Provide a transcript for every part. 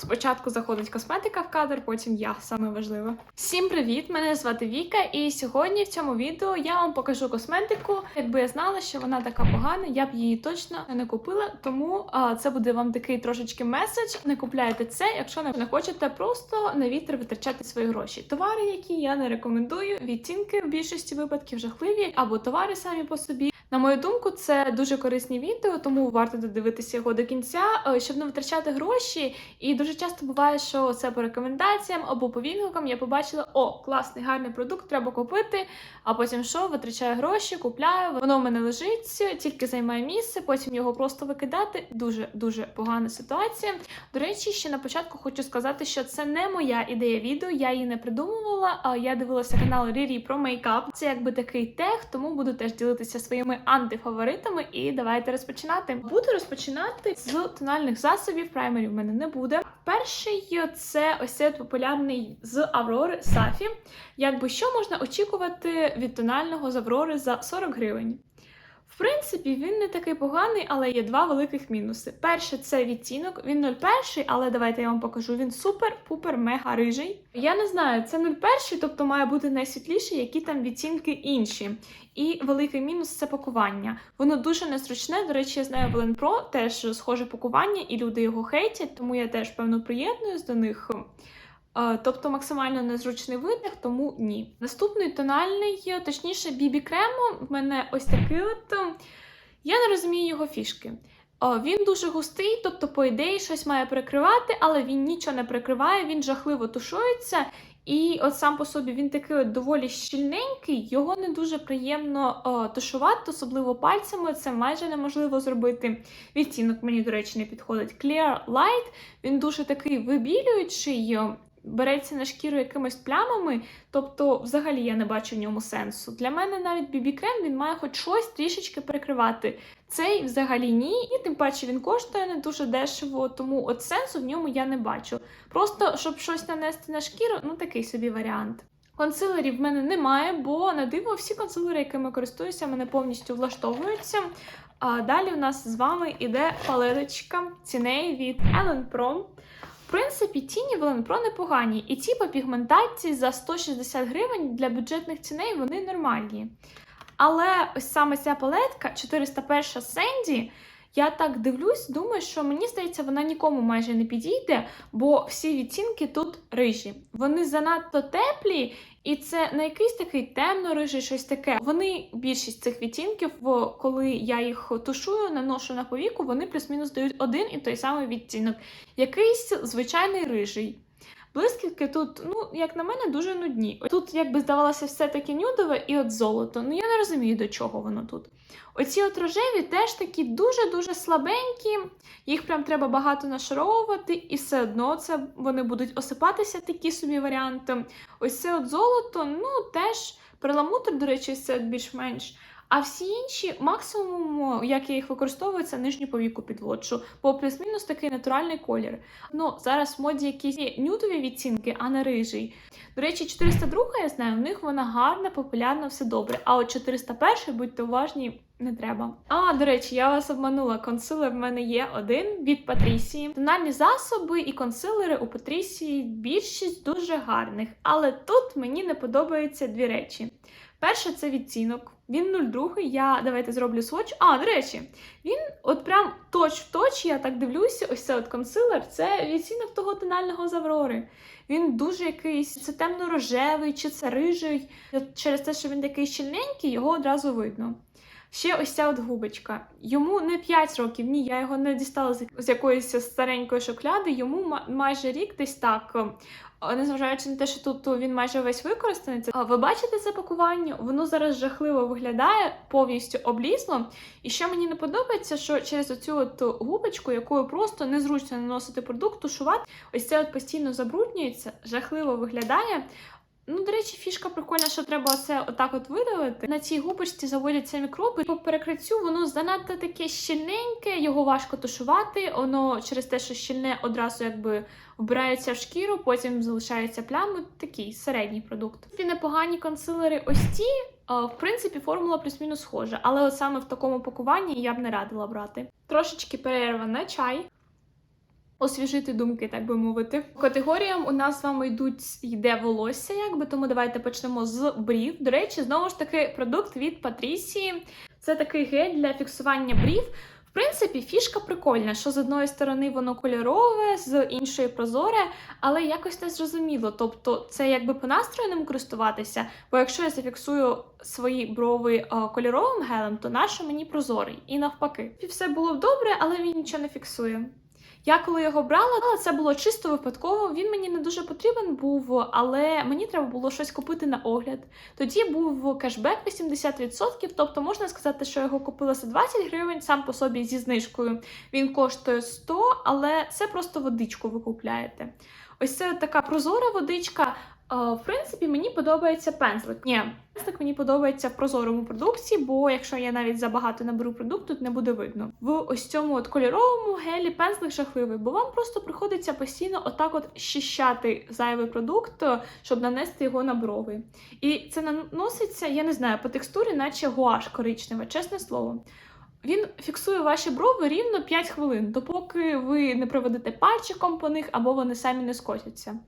Спочатку заходить косметика в кадр, потім я саме важливе. Всім привіт! Мене звати Віка, і сьогодні в цьому відео я вам покажу косметику. Якби я знала, що вона така погана, я б її точно не купила. Тому а, це буде вам такий трошечки меседж. Не купляйте це, якщо не хочете просто на вітер витрачати свої гроші. Товари, які я не рекомендую, відтінки в більшості випадків жахливі, або товари самі по собі. На мою думку, це дуже корисні відео, тому варто додивитися його до кінця, е, щоб не витрачати гроші. І дуже часто буває, що це по рекомендаціям або по відгукам я побачила, о, класний, гарний продукт, треба купити. А потім що, витрачаю гроші, купляю, воно в мене лежить, тільки займає місце, потім його просто викидати. Дуже дуже погана ситуація. До речі, ще на початку хочу сказати, що це не моя ідея відео, я її не придумувала. А я дивилася канал Рірі про мейкап. Це якби такий тех, тому буду теж ділитися своїми антифаворитами. І давайте розпочинати. Буду розпочинати з тональних засобів. Праймерів в мене не буде. Перший це ось цей популярний з Аврори Сафі. Якби що можна очікувати від тонального з Аврори за 40 гривень. В принципі, він не такий поганий, але є два великих мінуси. Перше, це відтінок. Він 01, але давайте я вам покажу. Він супер-пупер мега рижий. Я не знаю, це 01, тобто має бути найсвітліший, які там відтінки інші. І великий мінус це пакування. Воно дуже незручне. До речі, я знаю Blend Pro теж схоже пакування, і люди його хейтять, тому я теж певно приєднуюсь до них. Е, Тобто максимально незручний видих, тому ні. Наступний тональний, точніше, бібі крем в мене ось такий от. е, Я не розумію його фішки. Він дуже густий, тобто, по ідеї, щось має прикривати, але він нічого не прикриває, він жахливо тушується. І от сам по собі він такий доволі щільненький, його не дуже приємно о, тушувати, особливо пальцями. Це майже неможливо зробити. Відтінок мені, до речі, не підходить. Clear Light, він дуже такий вибілюючий, о, береться на шкіру якимись плямами, тобто, взагалі я не бачу в ньому сенсу. Для мене навіть BB крем він має хоч щось трішечки прикривати. Цей взагалі ні, і тим паче він коштує не дуже дешево, тому от сенсу в ньому я не бачу. Просто щоб щось нанести на шкіру, ну такий собі варіант. Консилерів в мене немає, бо на диво всі консилери, якими користуюся, мене повністю влаштовуються. А далі у нас з вами іде палеточка ціней від Ellen Pro. Принципі, тіні в Ellen непогані, і ті по пігментації за 160 гривень для бюджетних ціней вони нормальні. Але ось саме ця палетка 401 Сенді, я так дивлюсь, думаю, що мені здається, вона нікому майже не підійде, бо всі відтінки тут рижі. Вони занадто теплі, і це не якийсь такий темно-рижий, щось таке. Вони, більшість цих відтінків, коли я їх тушую, наношу на повіку, вони плюс-мінус дають один і той самий відтінок. Якийсь звичайний рижий. Блискітки тут, ну, як на мене, дуже нудні. Тут, якби здавалося, все таке нюдове і от золото. Ну я не розумію, до чого воно тут. Оці от рожеві теж такі дуже-дуже слабенькі, їх прям треба багато нашаровувати, і все одно це вони будуть осипатися, такі собі варіанти. Ось це от золото, ну теж перламутр, до речі, це більш-менш. А всі інші, максимум, як я їх використовую, це нижню повіку підводжу, бо плюс-мінус такий натуральний колір. Ну, зараз в моді якісь нюдові відцінки, а не рижий. До речі, 402, я знаю, в них вона гарна, популярна, все добре. А от 401, будьте уважні, не треба. А, до речі, я вас обманула. Консилер в мене є один від Патрісії. Тональні засоби і консилери у Патрісії більшість дуже гарних. Але тут мені не подобаються дві речі. Перше це відтінок. Він 02, я давайте зроблю сводч. А, до речі, він от прям точ в точ, я так дивлюся, ось це от консилер, це відцінок того тонального з. Він дуже якийсь, це темно-рожевий чи це рижий. Через те, що він такий щільненький, його одразу видно. Ще ось ця от губочка. Йому не 5 років, ні, я його не дістала з- якоїсь старенької шоколяди, йому ма- майже рік десь так. Е, Незважаючи на те, що тут він майже весь використаний, ви бачите це пакування? Воно зараз жахливо виглядає, повністю облізло. І що мені не подобається, що через оцю от губочку, якою просто незручно наносити продукт, тушувати, ось це от постійно забруднюється, жахливо виглядає. Ну, до речі, фішка прикольна, що треба оце отак от видавити. На цій губочці заводяться мікроби. По перекриттю воно занадто таке щільненьке, його важко тушувати. Воно через те, що щільне одразу якби вбирається в шкіру, потім залишаються плями. Такий середній продукт. Ці непогані консилери ось е, В принципі, формула плюс-мінус схожа, але от саме в такому пакуванні я б не радила брати. Трошечки перерва на чай. Освіжити думки, так би мовити. Категоріям у нас з вами йдуть йде волосся, якби тому давайте почнемо з брів. До речі, знову ж таки, продукт від Патрісії. Це такий гель для фіксування брів. В принципі, фішка прикольна, що з одної сторони воно кольорове, з іншої прозоре, але якось не зрозуміло. Тобто, це якби по настрою ним користуватися. Бо якщо я зафіксую свої брови е, кольоровим гелем, то нащо мені прозорий? І навпаки. І все було б добре, але він нічого не фіксує. Я коли його брала, це було чисто випадково. Він мені не дуже потрібен був, але мені треба було щось купити на огляд. Тоді був кешбек 80%, тобто можна сказати, що я його купила за 20 гривень сам по собі зі знижкою. Він коштує 100, але це просто водичку ви купляєте. Ось це така прозора водичка. В принципі, мені подобається пензлик. Ні, пензлик мені подобається в прозорому продукції, бо якщо я навіть забагато наберу продукту, то не буде видно. В ось цьому от кольоровому гелі пензлик жахливий, бо вам просто приходиться постійно отак от щищати зайвий продукт, щоб нанести його на брови. І це наноситься, я не знаю, по текстурі, наче гуаш коричнева, чесне слово. Він фіксує ваші брови рівно 5 хвилин, допоки ви не проведете пальчиком по них або вони самі не скотяться.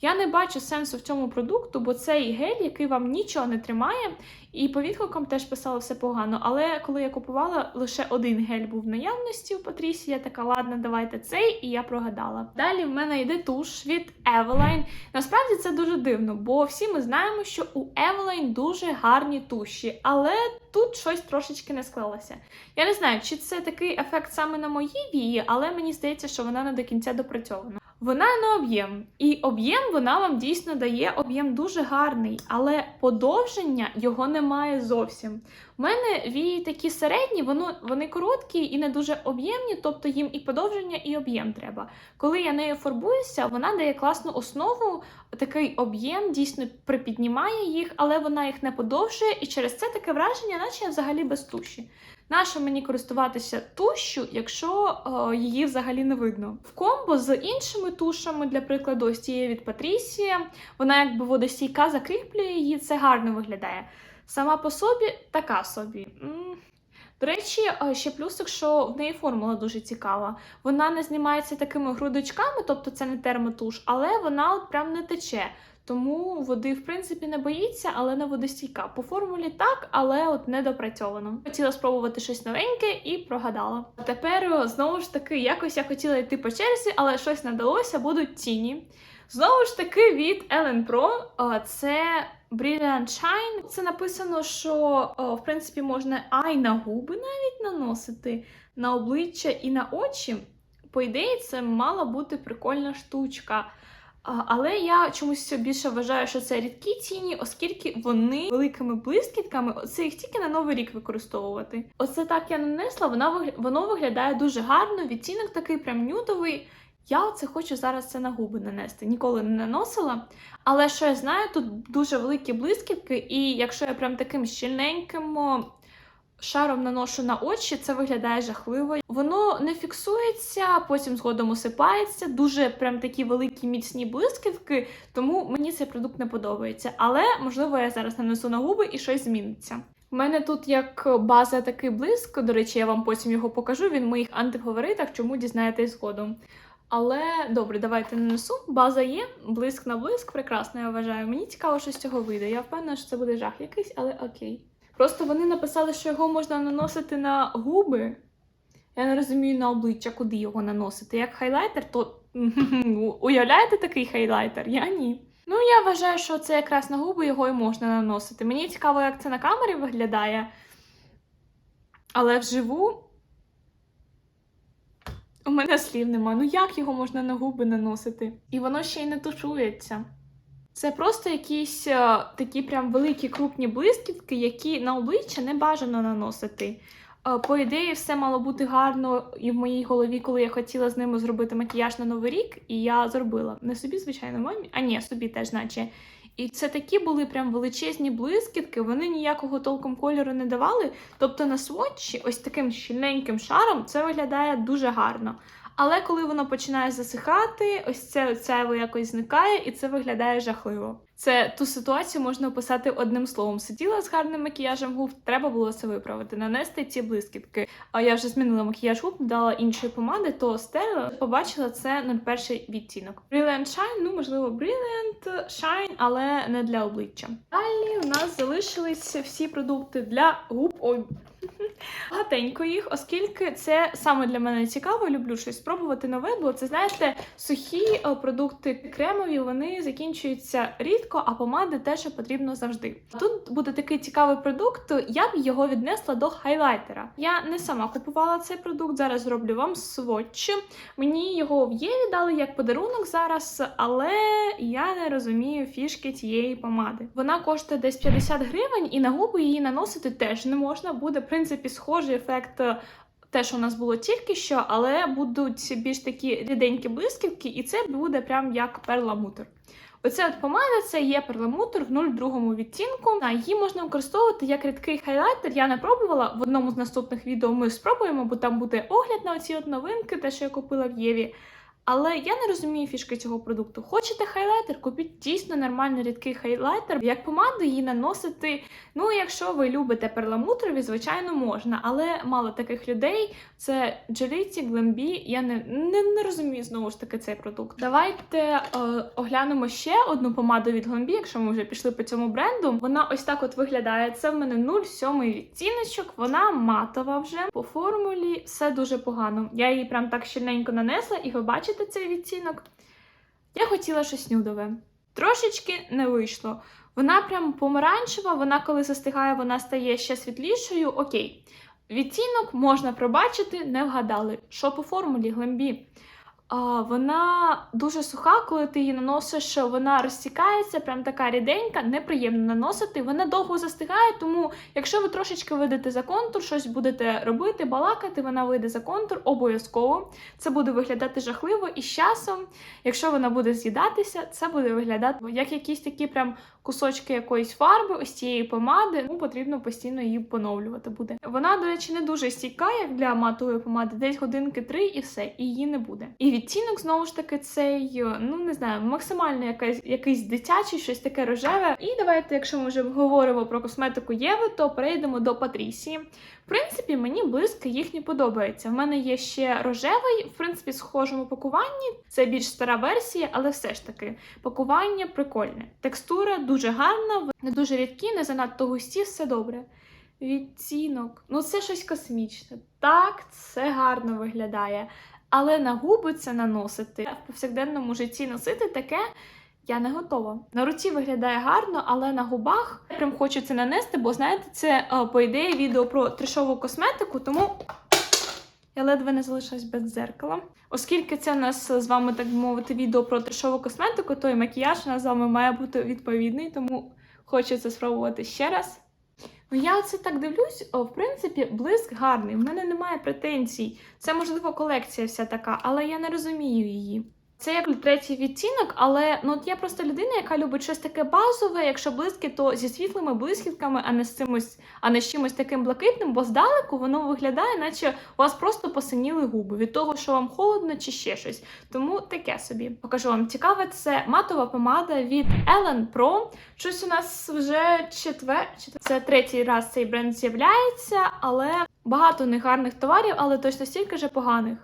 Я не бачу сенсу в цьому продукту, бо цей гель, який вам нічого не тримає, і по відгукам теж писала все погано. Але коли я купувала, лише один гель був в наявності у Патрісі, я така, ладно, давайте цей, і я прогадала. Далі в мене йде туш від Eveline. Насправді це дуже дивно, бо всі ми знаємо, що у Eveline дуже гарні туші, але тут щось трошечки не склалося. Я не знаю, чи це такий ефект саме на моїй вії, але мені здається, що вона не до кінця допрацьована. Вона на об'єм, і об'єм вона вам дійсно дає об'єм дуже гарний, але подовження його немає зовсім. У мене вії такі середні, воно, вони короткі і не дуже об'ємні, тобто їм і подовження, і об'єм треба. Коли я нею фарбуюся, вона дає класну основу, такий об'єм дійсно припіднімає їх, але вона їх не подовжує, і через це таке враження, наче я взагалі без туші. Нащо мені користуватися тушю, якщо е, її взагалі не видно? В комбо з іншими тушами, для прикладу, ось цієї від Патрісія, вона якби водостійка закріплює її, це гарно виглядає. Сама по собі така собі. До речі, ще плюсик, що в неї формула дуже цікава. Вона не знімається такими грудочками, тобто це не термотуш, але вона от прям не тече. Тому води, в принципі, не боїться, але не водостійка. По формулі так, але от не допрацьовано. Хотіла спробувати щось новеньке і прогадала. Тепер знову ж таки, якось я хотіла йти по черзі, але щось не вдалося, будуть тіні. Знову ж таки, від Ellen Pro це Brilliant Shine. Це написано, що в принципі можна а й на губи навіть наносити, на обличчя і на очі. По ідеї, це мала бути прикольна штучка. Але я чомусь більше вважаю, що це рідкі тіні, оскільки вони великими блискітками, оце їх тільки на новий рік використовувати. Оце так я нанесла, вона воно виглядає дуже гарно. Відтінок такий прям нюдовий. Я оце хочу зараз це на губи нанести. Ніколи не наносила. Але що я знаю, тут дуже великі блискітки, і якщо я прям таким щільненьким шаром наношу на очі, це виглядає жахливо. Воно не фіксується, потім згодом осипається. Дуже прям такі великі міцні блискітки, тому мені цей продукт не подобається. Але можливо я зараз нанесу на губи і щось зміниться. У мене тут як база такий блиск, до речі, я вам потім його покажу. Він в моїх антифаворитах, чому дізнаєтесь згодом. Але добре, давайте нанесу. База є, блиск на блиск, прекрасно, я вважаю. Мені цікаво, що з цього вийде. Я впевнена, що це буде жах якийсь, але окей. Просто вони написали, що його можна наносити на губи. Я не розумію на обличчя, куди його наносити. Як хайлайтер, то уявляєте такий хайлайтер? Я ні. Ну, я вважаю, що це якраз на губи його і можна наносити. Мені цікаво, як це на камері виглядає. Але вживу. У мене слів нема. Ну як його можна на губи наносити? І воно ще й не тушується. Це просто якісь е, такі прям великі крупні блискітки, які на обличчя не бажано наносити. Е, по ідеї, все мало бути гарно і в моїй голові, коли я хотіла з ними зробити макіяж на Новий рік, і я зробила. Не собі, звичайно, мамі, а ні, собі теж, наче. І це такі були прям величезні блискітки, вони ніякого толком кольору не давали. Тобто на сводчі, ось таким щільненьким шаром, це виглядає дуже гарно. Але коли воно починає засихати, ось це оцево якось зникає, і це виглядає жахливо. Це ту ситуацію можна описати одним словом. Сиділа з гарним макіяжем губ, треба було це виправити, нанести ці блискітки. А я вже змінила макіяж губ, дала іншої помади, то стерла, побачила це 01 відтінок. Brilliant Shine, ну можливо, Brilliant Shine, але не для обличчя. Далі у нас залишились всі продукти для губ. Ой, Багатенько їх, оскільки це саме для мене цікаво, люблю щось спробувати нове, бо це знаєте, сухі е, продукти кремові вони закінчуються рідко, а помади теж потрібно завжди. Тут буде такий цікавий продукт, я б його віднесла до хайлайтера. Я не сама купувала цей продукт. Зараз зроблю вам сводч. Мені його в Єві дали як подарунок зараз, але я не розумію фішки цієї помади. Вона коштує десь 50 гривень, і на губи її наносити теж не можна. Буде принципі схожий ефект. е, Те, що у нас було тільки що, але будуть більш такі ріденькі блисківки, і це буде прям як перламутр. Оця от помада це є перламутр в 02 відтінку. Її можна використовувати як рідкий хайлайтер. Я не пробувала. В одному з наступних відео ми спробуємо, бо там буде огляд на оці от новинки, те, що я купила в Єві. Але я не розумію фішки цього продукту. Хочете хайлайтер? Купіть дійсно нормальний рідкий хайлайтер. Як помаду її наносити. Ну, якщо ви любите перламутрові, звичайно, можна, але мало таких людей. Це Джеліті, Глембі. Я не, не, не розумію знову ж таки цей продукт. Давайте е, оглянемо ще одну помаду від Глембі, якщо ми вже пішли по цьому бренду. Вона ось так от виглядає. Це в мене 0,7 відтіночок. Вона матова вже по формулі. Все дуже погано. Я її прям так щільненько нанесла, і ви бачите цей відтінок. Я хотіла щось нюдове. Трошечки не вийшло. Вона прям помаранчева, вона коли застигає, вона стає ще світлішою. Окей. Відтінок можна пробачити, не вгадали. Що по формулі глембі? Вона дуже суха, коли ти її наносиш, вона розтікається, прям така ріденька, неприємно наносити. Вона довго застигає, тому якщо ви трошечки вийдете за контур, щось будете робити, балакати, вона вийде за контур обов'язково. Це буде виглядати жахливо, і з часом, якщо вона буде з'їдатися, це буде виглядати як якісь такі прям кусочки якоїсь фарби, ось цієї помади. Ну, потрібно постійно її поновлювати буде. Вона, до речі, не дуже стійка, як для матової помади, десь годинки три і все, і її не буде. І відтінок знову ж таки цей, ну не знаю, максимально якась якийсь дитячий, щось таке рожеве. І давайте, якщо ми вже говоримо про косметику Єви, то перейдемо до Патрісії. В принципі, мені блиск їхній подобається. В мене є ще рожевий, в принципі, схожому пакуванні. Це більш стара версія, але все ж таки пакування прикольне. Текстура дуже гарна, не дуже рідкі, не занадто густі, все добре. Відтінок. Ну, це щось космічне. Так, це гарно виглядає. Але на губи це наносити в повсякденному житті носити таке. Я не готова. На руці виглядає гарно, але на губах я прям хочу це нанести, бо знаєте, це е, по ідеї відео про трешову косметику, тому я ледве не залишилась без дзеркала. Оскільки це у нас з вами, так би мовити, відео про трешову косметику, то і макіяж у нас з вами має бути відповідний, тому хочу це спробувати ще раз. Ну, я оце так дивлюсь, о, в принципі, блиск гарний. В мене немає претензій. Це, можливо, колекція вся така, але я не розумію її. Це як третій відтінок, але ну от я просто людина, яка любить щось таке базове. Якщо блиски, то зі світлими блискітками, а не з цимось, а не з чимось таким блакитним, бо здалеку воно виглядає, наче у вас просто посиніли губи від того, що вам холодно чи ще щось. Тому таке собі. Покажу вам цікаве. Це матова помада від Ellen Pro. Щось у нас вже четвер... Це третій раз цей бренд з'являється, але багато негарних товарів, але точно стільки ж поганих.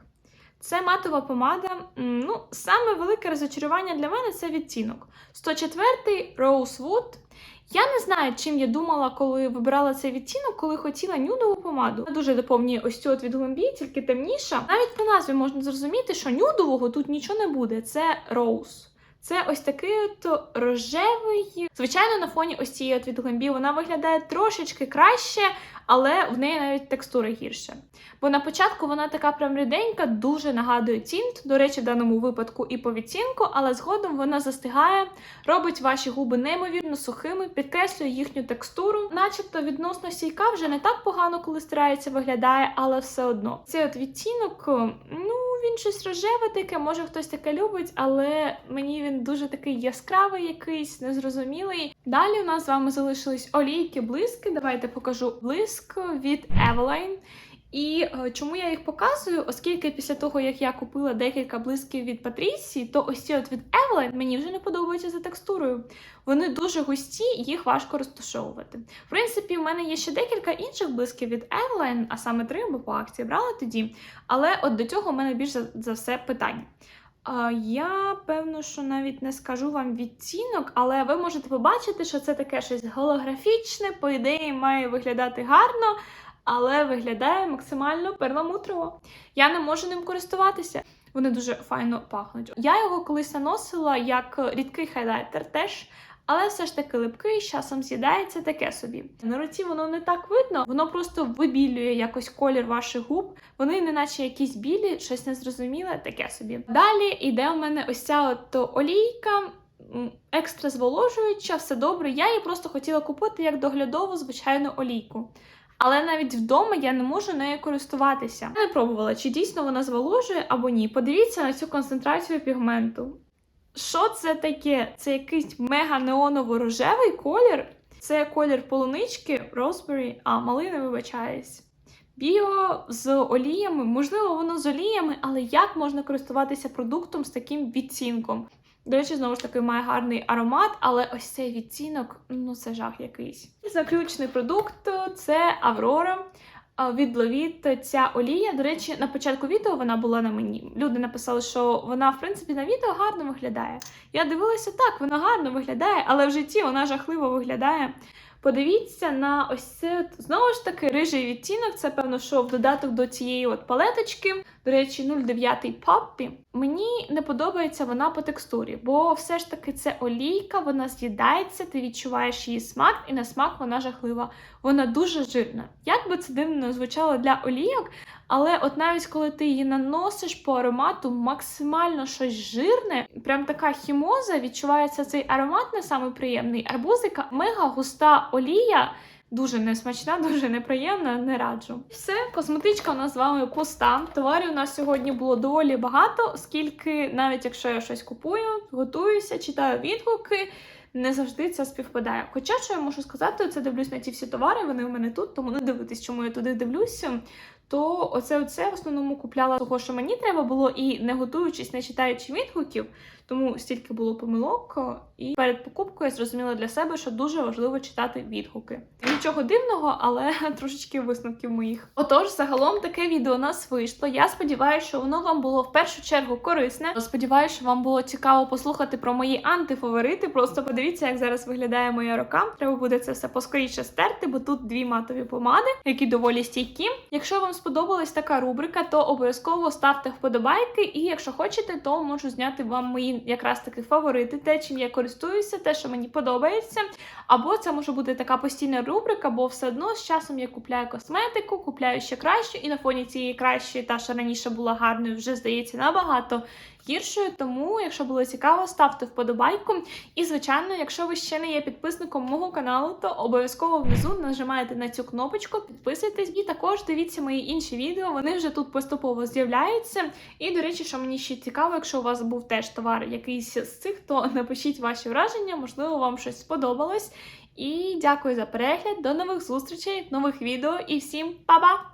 Це матова помада. Ну, саме велике розочарування для мене це відтінок. 104-й Rosewood. Я не знаю, чим я думала, коли вибирала цей відтінок, коли хотіла нюдову помаду. Вона дуже доповнює ось цю от від Глембі, тільки темніша. Навіть по назві можна зрозуміти, що нюдового тут нічого не буде. Це Rose. Це ось такий от рожевий. Звичайно, на фоні ось цієї от від Глембі вона виглядає трошечки краще, але в неї навіть текстура гірша. Бо на початку вона така прям ріденька, дуже нагадує тінт. До речі, в даному випадку і по відтінку, але згодом вона застигає, робить ваші губи неймовірно сухими, підкреслює їхню текстуру, начебто відносно сійка вже не так погано, коли стирається, виглядає, але все одно. Цей от відтінок, ну він щось рожеве таке, може хтось таке любить, але мені він дуже такий яскравий, якийсь незрозумілий. Далі у нас з вами залишились олійки, блиски. Давайте покажу блиск від Eveline. І е, чому я їх показую? Оскільки після того, як я купила декілька блисків від Патрісі, то ось ці от від Evelyn мені вже не подобаються за текстурою. Вони дуже густі, їх важко розташовувати. В принципі, в мене є ще декілька інших блисків від Evelyn, а саме три, бо по акції брала тоді. Але от до цього в мене більш за, все питання. Я певно, що навіть не скажу вам відтінок, але ви можете побачити, що це таке щось голографічне, по ідеї має виглядати гарно, але виглядає максимально перламутрово. Я не можу ним користуватися. Вони дуже файно пахнуть. Я його колись наносила як рідкий хайлайтер теж. Але все ж таки липкий, з часом з'їдається таке собі. На руці воно не так видно, воно просто вибілює якось колір ваших губ. Вони неначе якісь білі, щось незрозуміле, таке собі. Далі йде у мене ось ця от олійка. Екстра зволожуюча, все добре. Я її просто хотіла купити як доглядову звичайну олійку. Але навіть вдома я не можу нею користуватися. Я не пробувала, чи дійсно вона зволожує або ні. Подивіться на цю концентрацію пігменту. Що це таке? Це якийсь мега-неоново-рожевий колір. Це колір полунички, розбері, а малини вибачаюсь. Біо з оліями, можливо, воно з оліями, але як можна користуватися продуктом з таким відцінком? До речі, знову ж таки, має гарний аромат, але ось цей відцінок, ну це жах якийсь. Заключний продукт це Аврора. Від Ловіт ця олія. До речі, на початку відео вона була на мені. Люди написали, що вона, в принципі, на відео гарно виглядає. Я дивилася, так, вона гарно виглядає, але в житті вона жахливо виглядає. Подивіться на ось це знову ж таки рижий відтінок. Це певно, що в додаток до цієї от палеточки. До речі, 09 паппі. Мені не подобається вона по текстурі, бо все ж таки це олійка, вона з'їдається, ти відчуваєш її смак, і на смак вона жахлива. Вона дуже жирна. Як би це дивно звучало для олійок, але от навіть коли ти її наносиш по аромату, максимально щось жирне, прям така хімоза, відчувається цей аромат не самий приємний. Арбузика мега густа олія. Дуже несмачна, дуже неприємна, не раджу. Все, косметичка у нас з вами пуста. Товарів у нас сьогодні було доволі багато, оскільки навіть якщо я щось купую, готуюся, читаю відгуки, не завжди це співпадає. Хоча що я можу сказати, це дивлюсь на ті всі товари, вони в мене тут, тому не дивитесь, чому я туди дивлюся. То оце оце в основному купляла того, що мені треба було, і не готуючись, не читаючи відгуків, тому стільки було помилок. І перед покупкою я зрозуміла для себе, що дуже важливо читати відгуки. Нічого дивного, але трошечки висновків моїх. Отож, загалом таке відео у нас вийшло. Я сподіваюся, що воно вам було в першу чергу корисне. Сподіваюся, що вам було цікаво послухати про мої антифаворити. Просто подивіться, як зараз виглядає моя рука. Треба буде це все поскоріше стерти, бо тут дві матові помади, які доволі стійкі. Якщо вам сподобалась така рубрика, то обов'язково ставте вподобайки. І якщо хочете, то можу зняти вам мої якраз таки фаворити, те, чим я користуюся, те, що мені подобається. Або це може бути така постійна рубрика, бо все одно з часом я купляю косметику, купляю ще кращу, і на фоні цієї кращої, та що раніше була гарною, вже здається набагато гіршою. Тому, якщо було цікаво, ставте вподобайку. І, звичайно, якщо ви ще не є підписником мого каналу, то обов'язково внизу нажимаєте на цю кнопочку, підписуйтесь і також дивіться мої інші відео. Вони вже тут поступово з'являються. І, до речі, що мені ще цікаво, якщо у вас був теж товар якийсь з цих, то напишіть ваші враження, можливо, вам щось сподобалось. І дякую за перегляд. До нових зустрічей, нових відео і всім па-па!